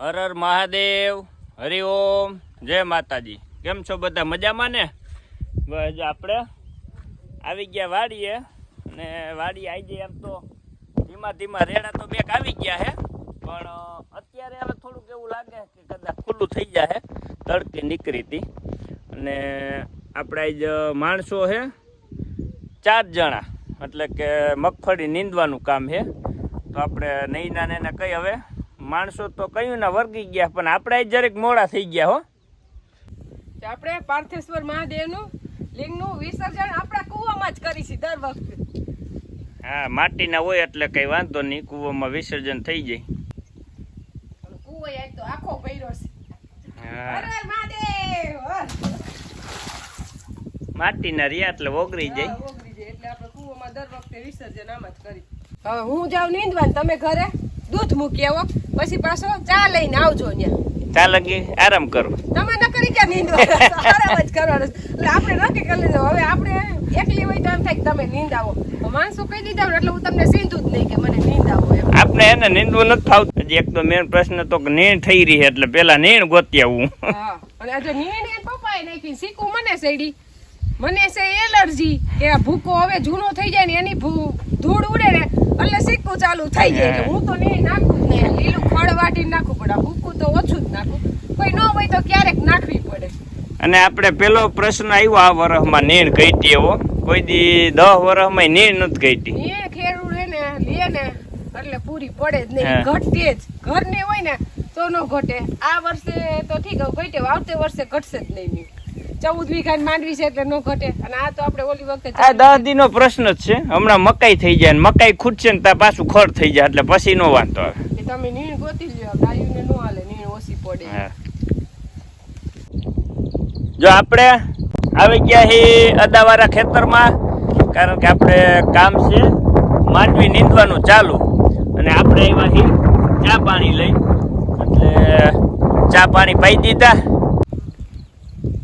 હર હર મહાદેવ હરિઓમ જય માતાજી. કેમ છો બધા? મજામાં ને? બસ આપણે આવી ગયા વાડીએ અને વાડી આવી જઈએ એમ તો ધીમા ધીમા રેડા તો બેક આવી ગયા હે, પણ અત્યારે હવે થોડુંક એવું લાગે કે કદાચ ખુલ્લું થઈ જાય તડકે નીકળી હતી. અને આપણે આજ માણસો હે, ચાર જણા, એટલે કે મગફળી નીંદવાનું કામ છે તો આપણે નહીં ને એને કઈ હવે માણસો તો કયું ના વર્ગી ગયા પણ આપણે જરેક મોડા થઈ ગયા હો. આપણે પાર્થેશ્વર મહાદેવનું લિંગનું વિસર્જન આપણા કૂવામાં જ કરીશું દર વખતે. હા માટીના હોય એટલે કઈ વાંધો નહીં કૂવામાં વિસર્જન થઈ જાય. કૂવો એક તો આખો ભર્યો છે. હા. હર મહાદેવ. માટીના રહ્યા એટલે ઓગળી જાય. હા, ઓગળી જાય. એટલે આપણે કૂવામાં દર વખતે વિસર્જન આમ જ કરી હવે હું જાઉં નીંદવા ને તમે ઘરે? દૂધ મૂકી આવો પછી પાછો ચા લઈને આવજો ત્યાં ચા લગી આરામ કરો. તમે ન કરી ક્યાં નીંદ આરામ જ કરવાનો એટલે આપણે નક્કી કરી લીધું. હવે આપણે એકલી હોય તો એમ થાય કે તમે નીંદાવો. તો માણસો કહી દીધા એટલે હું તમને સીધું જ નહીં કે મને નીંદ આવો આપણે એને નીંદવું નથી ફાવતું. હજી એક તો મેન પ્રશ્ન તો કે નીણ થઈ રહી એટલે પેલા નીણ ગોતી આવું. અને આ જો નીણ એ પપ્પાએ નાખી શીખું મને સેડી મને છે એલર્જી કે ભૂકો હવે જૂનો થઈ જાય ને એની ધૂળ ઉડે ને એટલે સિક્કું ચાલુ થઈ જાય એટલે હું. તો નહીં નાખું જ નહીં લીલું ફળ વાટીને નાખવું પડે ભૂકું તો ઓછું જ નાખું. કોઈ ન હોય તો ક્યારેક નાખવી પડે. અને આપણે પેલો પ્રશ્ન આવ્યો આ વર્ષમાં નીણ ગઈતી એવો. કોઈ દી દહ વરસમાં નીણ નથી ગઈતી. એ ખેડૂત હે ને લે ને એટલે પૂરી પડે જ નહીં. ઘટે જ. ઘરની હોય ને તો ન ઘટે. આ વર્ષે તો ઠીક ઘટે આવતે વર્ષે ઘટશે જ નહીં. ચૌદ વીઘા માંડવી છે એટલે ન ઘટે. અને આ તો આપણે ઓલી વખતે આ દસ દિનો પ્રશ્ન જ છે. હમણાં મકાઈ થઈ જાય ને મકાઈ ખૂટશે ને ત્યાં પાછું ખડ થઈ જાય એટલે પછી નો વાંધો આવે. તમે નીણ ગોતી લ્યો ગાયુંને નો હાલે નીણ ઓછી પડે. જો આપણે આવી ગયા હી અદાવાળા ખેતરમાં કારણ કે આપણે કામ છે માંડવી નીંદવાનું ચાલુ. અને આપણે આવ્યા છીએ ચા પાણી લઈ. એટલે ચા પાણી પાઈ દીધા.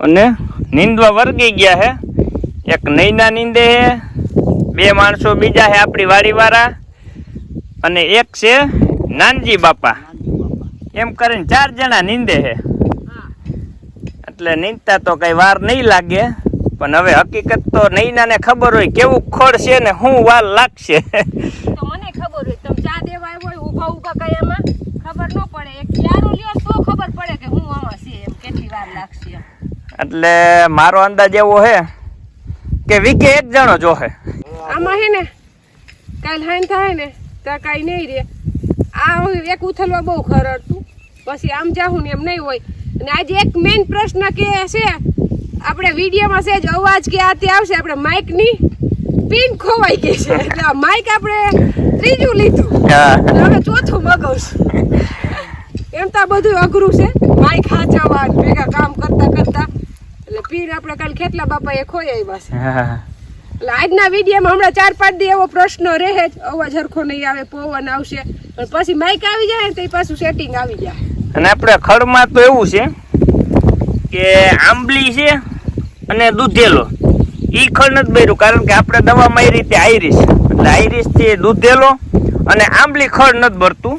અને નીંદવા વર્ગી ગયા હે. એક નૈના નીંદે હે, બે માણસો બીજા હે આપણી વાડીવાળા, અને એક છે નાનજી બાપા. એમ કરીને ચાર જણા નીંદે હે. એટલે નીંદતા તો કઈ વાર નહીં લાગે, પણ હવે હકીકત તો નૈનાને ખબર હોય કેવું ખોળ છે ને શું વાર લાગશે. તો મને ખબર હોય, તમે ચા દેવા આવ્યો ઊભા ઊભા કઈ એમાં ખબર ન પડે. એક ક્યારો લ્યો તો ખબર પડે કે હું આમાં છે એમ, કેટલી વાર લાગશે એટલે મારો અંદાજ એવો છે કે વીકે એક જણો જોહે આમાં હે ને કાલ હાઈન થાય ને તો કાંઈ નહીં રે આ એક ઉથલવા બહુ ખરડતું પછી આમ જાહું ને એમ નહીં હોય. અને આજે એક મેઇન પ્રશ્ન કે છે આપણે વિડીયોમાં છે જ અવાજ કે આ તે આવશે આપણે માઇકની પિન ખોવાઈ ગઈ છે. એટલે માઇક આપણે ત્રીજું લીધું. હવે ચોથું મગાવશું. એમ તો બધું અઘરું છે. માઇક હાચવવા ને ભેગા કામ પીન આપણે કાલ ખેતલા બાપાએ ખોઈ આવ્યા છે. એટલે આજના વિડીયોમાં હમણાં ચાર પાંચ દી એવો પ્રશ્ન રહે જ અવાજ હરખો નહીં આવે પવન આવશે. પણ પછી માઇક આવી જાય તો પાછું સેટિંગ આવી જાય. અને આપણે ખડમાં તો એવું છે કે આંબલી છે અને દૂધેલો. એ ખડ નથી બર્યું કારણ કે આપણે દવા એ રીતે આઈરિસ એટલે આઈરિસથી દૂધેલો અને આંબલી ખડ નથી ભરતું.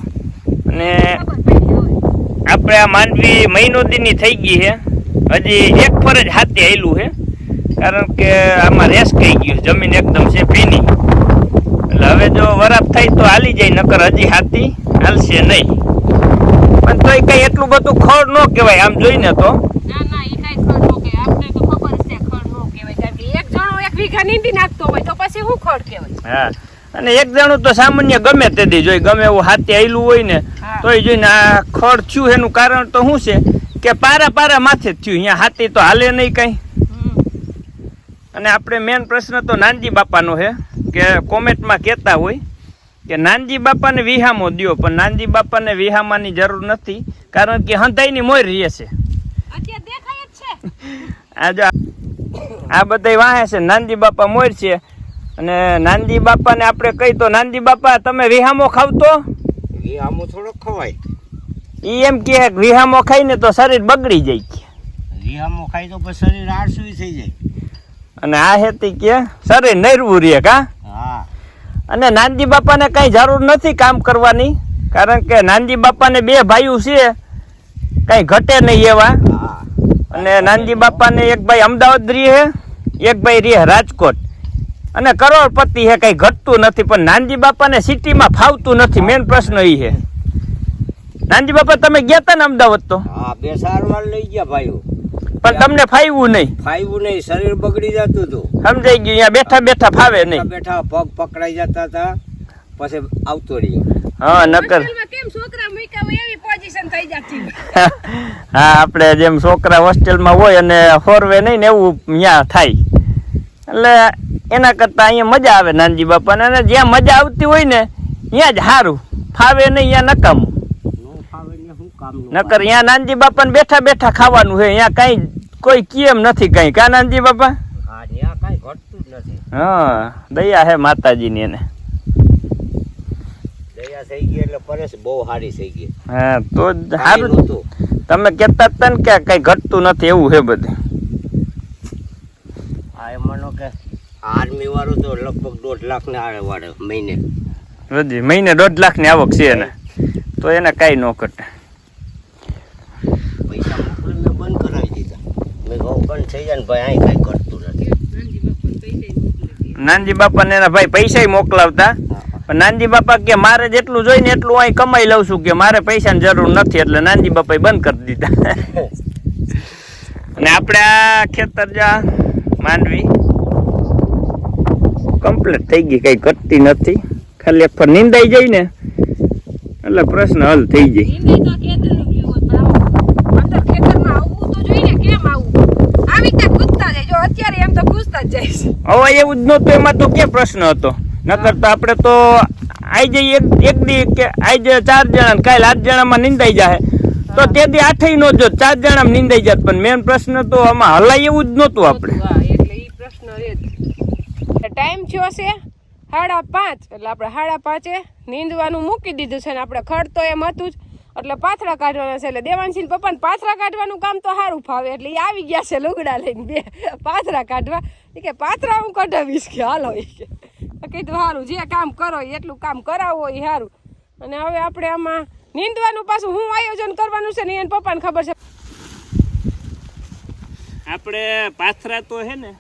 અને આપણે આ માનવી મહિનો દીની થઈ ગઈ છે. હજી એક પર જ હાથે આવેલું છે કારણ કે આમાં રેસ કહી ગયું જમીન એકદમ છે ભીની એટલે હવે જો વરાપ થાય તો હાલી જાય નકર હજી હાથી હાલશે નહીં. પણ તોય કઈ એટલું બધું ખડ ન કહેવાય આમ જોઈને તો. ના ના એ કાંઈ ખડ નો કહેવાય. તો ખબર જ છે ખડ નો કહેવાય. એક જણો એક વીઘા નીંદી નાખતો હોય તો પછી શું ખડ કહેવાય? હા. અને એક જણું તો સામાન્ય ગમે તે જોઈ ગમે એવું હાથે આવેલું હોય ને તોય જોઈને આ ખડ થયું એનું કારણ તો શું છે? કે પારા પારા માથે જ થયું. અહીંયા હાથી તો હાલે નહીં કઈ. અને આપણે મેન પ્રશ્ન તો નાનજી બાપાનો છે કે કોમેન્ટમાં કહેતા હોય કે નાનજી બાપાને વિહામો દ્યો પણ નાનજી બાપાને વિહામાની જરૂર નથી કારણ કે હંધાઈની મોર રહે છે. અત્યારે દેખાય જ છે. આ જો બધા વાહે છે. નાનજી બાપા મોર છે. અને નાનજી બાપાને આપણે કહી તો નાનજી બાપા તમે વિહામો ખાવતો? વિહામો આમો થોડો ખવાય. એમ કે વિહામો ખાઈને તો શરીર બગડી જાય કે. રીહામો ખાઈ તો પછી શરીર આળસું થઈ જાય. અને આ હેતી કે શરીર નરવું રહે કા? હા. અને નાનજી બાપાને કઈ જરૂર નથી કામ કરવાની કારણ કે નાનજી બાપાને બે ભાઈઓ છે કઈ ઘટે નહીં એવા. અને નાનજી બાપાને એક ભાઈ અમદાવાદ રહે એક ભાઈ રહે રાજકોટ. અને કરોડપતિ છે કઈ ઘટતું નથી પણ નાનજી બાપાને સિટીમાં ફાવતું નથી. મેન પ્રશ્ન એ છે નાનજી બાપા તમે ગયા તા ને અમદાવાદ તો? હા બે સારવાર લઈ ગયા ભાઈઓ. પણ તમને ફાવ્યું નહીં. ફાવ્યું નહીં શરીર બગડી જતું હતું. સમજાઈ ગયું અહીંયા બેઠા બેઠા ફાવે નહીં. બેઠા પગ પકડાઈ જતા હતા પછી આવતો રહ્યો. હા નકર. કેમ છોકરા મૂક્યા હોય એવી પોઝિશન થઈ જતી હા આપણે જેમ છોકરા હોસ્ટેલમાં હોય અને ફોરવે નહીં ને એવું ત્યાં થાય. એટલે એના કરતાં અહીંયા મજા આવે નાનજી બાપાને. અને જ્યાં મજા આવતી હોય ને ત્યાં જ સારું ફાવે નહીં ત્યાં નકામું. નકર અહીંયા નાનજી બાપાને બેઠા બેઠા ખાવાનું છે અહીંયા કાંઈ કોઈ કેમ નથી કઈ. કા નાનજી બાપા હા ત્યાં કાંઈ ઘટતું જ નથી. હા દયા હે માતાજીની એને. દયા થઈ ગઈ એટલે પરેશ બહુ સારી થઈ ગઈ. હા તો જ કાંઈ સારું તમે કેતા હતા ને કે કઈ ઘટતું નથી એવું છે બધું. આર્મી વાળું તો લગભગ દોઢ લાખ ને આડે વાળે મહિને. દોઢ લાખની આવક છે એને. તો એને કઈ ન ઘટે પૈસા મોકલીને બંધ કરાવી દીધા મેં કહું ભાઈ અહીં કાંઈ નથી. નાનજી બાપા ને એના ભાઈ પૈસા મોકલાવતા. પણ નાનજી બાપા કે મારે જેટલું જોઈ ને એટલું અહીં કમાઈ લઉં છું કે મારે પૈસાની જરૂર નથી એટલે નાનજી બાપાએ બંધ કરી દીધા. અને આપણે આ ખેતર જા માંડવી. કમ્પ્લીટ થઈ ગઈ કઈ કરતી નથી. ખાલી એક ફર નિંદાઈ જાય ને એટલે પ્રશ્ન હલ થઈ જાય ઈંડી તો ખેતરનું વ્યૂ હોય, પણ આમ અંદર ખેતરમાં આવવું તો જોઈએ ને, કેમ આવવું? આવી રીતે જાય. જો અત્યારે એમ તો પૂછતા જ જાય હવે એવું જ નહોતું એમાં તો કે પ્રશ્ન હતો? નકર તો આપણે તો આઈ જઈએ એક એક દી કે આઈ ચાર જણા કાલ આઠ જણામાં નિંદાઈ જાય તો તે દી આઠેય નો જો ચાર જણામાં નિંદાઈ જાત. પણ મેન પ્રશ્ન તો આમાં હલાય એવું જ નહોતું આપણે. એટલે એ પ્રશ્ન રહે. ટાઈમ થયો છે સાડા પાંચ. એટલે આપણે સાડા પાંચે નીંદવાનું મૂકી દીધું છે ને આપણે ખડ તો એમ હતું જ. એટલે પાથરા કાઢવાના છે એટલે દેવાંશી પપ્પાને પાથરા કાઢવાનું કામ તો સારું ફાવે, એટલે એ આવી ગયા છે લુગડા લઈને બે. પાથરા કાઢવા. એ કે, પાથરા હું કઢાવીશ કે હાલો એ કે. તો સારું જે કામ કરો એટલું કામ કરાવવો એ સારું અને હવે આપણે આમાં નીંદવાનું પાછું હું આયોજન કરવાનું છે ને એને પપ્પાને ખબર છે. આપણે પાથરા તો હે ને,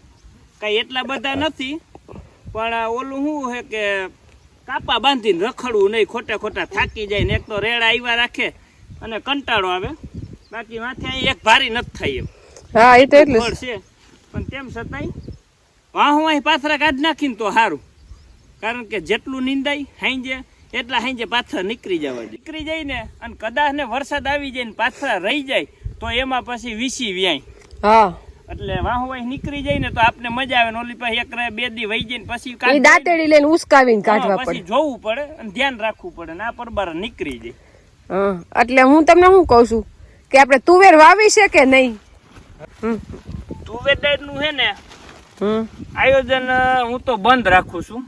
કઈ એટલા બધા નથી, પણ ઓલું શું છે કે કાપા બાંધીને રખડવું નહીં ખોટા ખોટા થાકી જાય ને એક તો રેડ આવ્યા રાખે અને કંટાળો આવે. બાકી માથે એક ભારી નથી થાય એમ. હા એ તો એટલું છે. પણ તેમ છતાંય વાહું અહીં પાથરા કાઢી નાખીને તો સારું કારણ કે જેટલું નિંદાય હાંજે એટલા હાંજે પાથરા નીકળી જવા જોઈએ નીકળી જાય ને અને કદાચ ને વરસાદ આવી જાય ને પાથરા રહી જાય તો એમાં પછી વીસી વ્યાય. હા. એટલે વાહું અહીં નીકળી જાય ને તો આપને મજા આવે ને ઓલી પાસે એક બે દી વહી જાય ને પછી દાંતેડી લઈને ઉસકાવીને કાઢવા પડે. પછી જોવું પડે અને ધ્યાન રાખવું પડે ને આ પરબાર નીકળી જાય. હા એટલે હું તમને શું કહું છું? કે આપણે તુવેર વાવી છે કે નહીં? હમ ડાયટનું છે ને આયોજન હું તો બંધ રાખું છું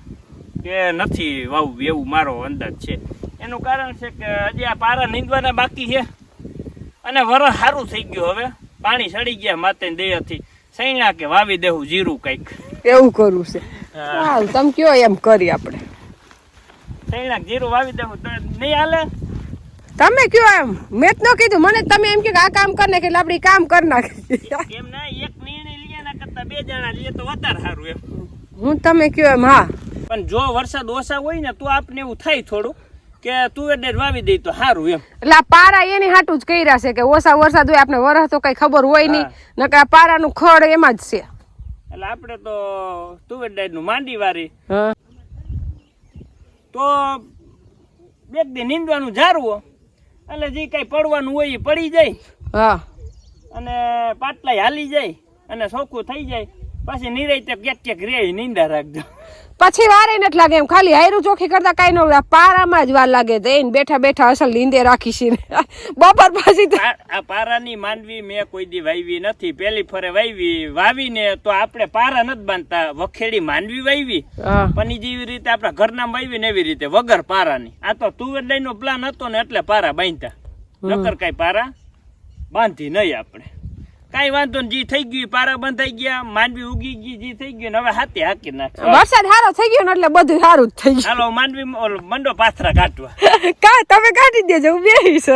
કે નથી વાવવું એવું મારો અંદાજ છે. એનું કારણ છે કે હજી આ પારા નીંદવાના બાકી છે અને વરસ સારું થઈ ગયું હવે. પાણી સડી ગયા માતે દેહથી. સૈણા કે વાવી દેવું જીરું કંઈક. એવું કરવું છે. હાલ તમે કયો એમ કરી આપણે. સૈણા જીરું વાવી દેવું તો નહીં હાલે? તમે કયો એમ? મેં ન કીધું. મને તમે એમ કે આ કામ કરી નાખે એટલે આપણે કામ કરી નાખીએ. એમ ના એક નિર્ણય લઈએ ના કરતા બે જણા લઈએ તો વધારે સારું એમ. હું તમે કયો એમ? હા. પણ જો વરસાદ ઓછા હોય ને તો આપને એવું થાય થોડું કે તુવેર ડેર વાવી દઈ તો સારું એમ. એટલે આ પારા એની હાટું જ કર્યા છે કે ઓછા વરસાદ હોય આપણે વરસ તો કઈ ખબર હોય નહીં. નકર આ પારાનું ખડ એમાં જ છે. એટલે આપણે તો તુવેર ડેરનું માંડી વારી. તો બે દી નીંદવાનું જારવો એટલે જે કઈ પડવાનું હોય એ પડી જાય. હા. અને પાટલાય હાલી જાય. અને ચોખ્ખું થઈ જાય. પછી નિરાય તે ક્યાંક ક્યાંક રે નીંદા રાખજો. પછી વારે નથી લાગે એમ. ખાલી હાયરું ચોખ્ખી કરતા કઈ ન. આ પારામાં જ વાર લાગે તો એને બેઠા બેઠા અસલ નીંદે રાખી છે. બપોર પછી આ પારાની માનવી મેં કોઈ દી વાવી નથી. પેલી ફરે વાવી વાવીને તો આપણે પારા નથી બાંધતા. વખેડી માનવી વાવી પણ જેવી રીતે આપણા ઘરના વાવી ને એવી રીતે વગર પારાની. આ તો તુવેર નો પ્લાન હતો ને એટલે પારા બાંધતા નકર કઈ પારા બાંધી નહીં આપણે. કાંઈ વાંધો જી થઈ ગયું પારા બંધાઈ ગયા માંડવી ઉગી ગઈ જી થઈ ગયું ને હવે હાથે હાકી નાખ. વરસાદ સારો થઈ ગયો ને એટલે બધું સારું જ થઈ હાલો માંડવી મંડો પાથરા કાઢવા. કા તમે કાઢી દેજો હું બેહીશ